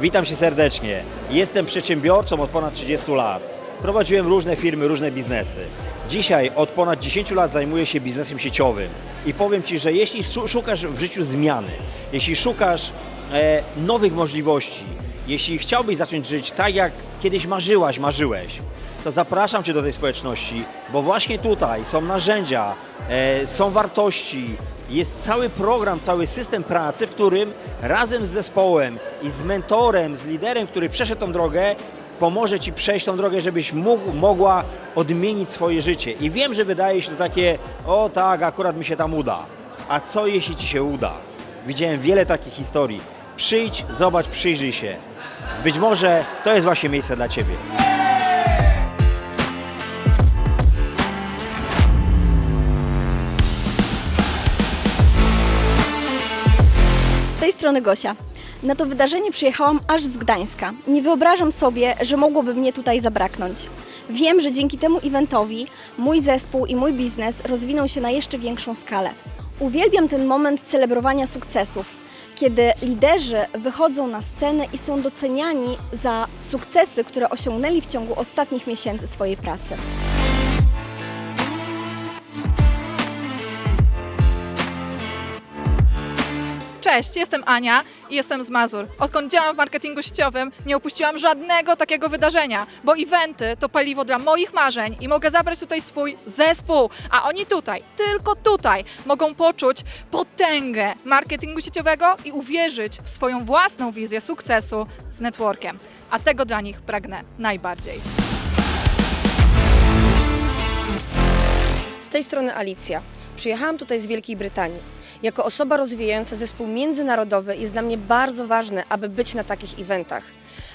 Witam się serdecznie. Jestem przedsiębiorcą od ponad 30 lat. Prowadziłem różne firmy, różne biznesy. Dzisiaj od ponad 10 lat zajmuję się biznesem sieciowym i powiem Ci, że jeśli szu- szukasz w życiu zmiany, jeśli szukasz e, nowych możliwości, jeśli chciałbyś zacząć żyć tak, jak kiedyś marzyłaś, marzyłeś, to zapraszam Cię do tej społeczności, bo właśnie tutaj są narzędzia, e, są wartości, jest cały program, cały system pracy, w którym razem z zespołem i z mentorem, z liderem, który przeszedł tą drogę, pomoże Ci przejść tą drogę, żebyś mógł, mogła odmienić swoje życie. I wiem, że wydaje się to takie, o tak, akurat mi się tam uda. A co jeśli Ci się uda? Widziałem wiele takich historii. Przyjdź, zobacz, przyjrzyj się. Być może to jest właśnie miejsce dla Ciebie. Strony Gosia. Na to wydarzenie przyjechałam aż z Gdańska. Nie wyobrażam sobie, że mogłoby mnie tutaj zabraknąć. Wiem, że dzięki temu eventowi mój zespół i mój biznes rozwiną się na jeszcze większą skalę. Uwielbiam ten moment celebrowania sukcesów, kiedy liderzy wychodzą na scenę i są doceniani za sukcesy, które osiągnęli w ciągu ostatnich miesięcy swojej pracy. Cześć, jestem Ania i jestem z Mazur. Odkąd działam w marketingu sieciowym, nie opuściłam żadnego takiego wydarzenia, bo eventy to paliwo dla moich marzeń i mogę zabrać tutaj swój zespół, a oni tutaj, tylko tutaj, mogą poczuć potęgę marketingu sieciowego i uwierzyć w swoją własną wizję sukcesu z networkiem. A tego dla nich pragnę najbardziej. Z tej strony Alicja. Przyjechałam tutaj z Wielkiej Brytanii. Jako osoba rozwijająca zespół międzynarodowy jest dla mnie bardzo ważne, aby być na takich eventach.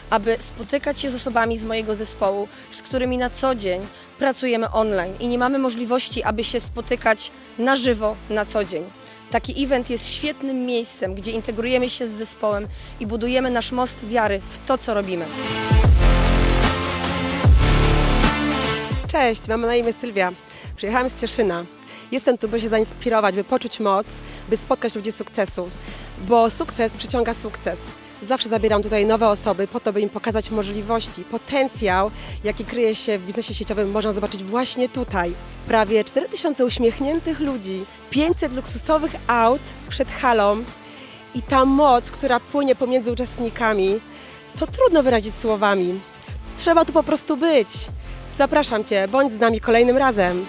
Aby spotykać się z osobami z mojego zespołu, z którymi na co dzień pracujemy online i nie mamy możliwości, aby się spotykać na żywo na co dzień. Taki event jest świetnym miejscem, gdzie integrujemy się z zespołem i budujemy nasz most wiary w to, co robimy. Cześć, mam na imię Sylwia. Przyjechałam z Cieszyna. Jestem tu, by się zainspirować, by poczuć moc, by spotkać ludzi sukcesu. Bo sukces przyciąga sukces. Zawsze zabieram tutaj nowe osoby po to, by im pokazać możliwości, potencjał, jaki kryje się w biznesie sieciowym, można zobaczyć właśnie tutaj. Prawie 4000 uśmiechniętych ludzi, 500 luksusowych aut przed halą i ta moc, która płynie pomiędzy uczestnikami, to trudno wyrazić słowami. Trzeba tu po prostu być. Zapraszam Cię, bądź z nami kolejnym razem.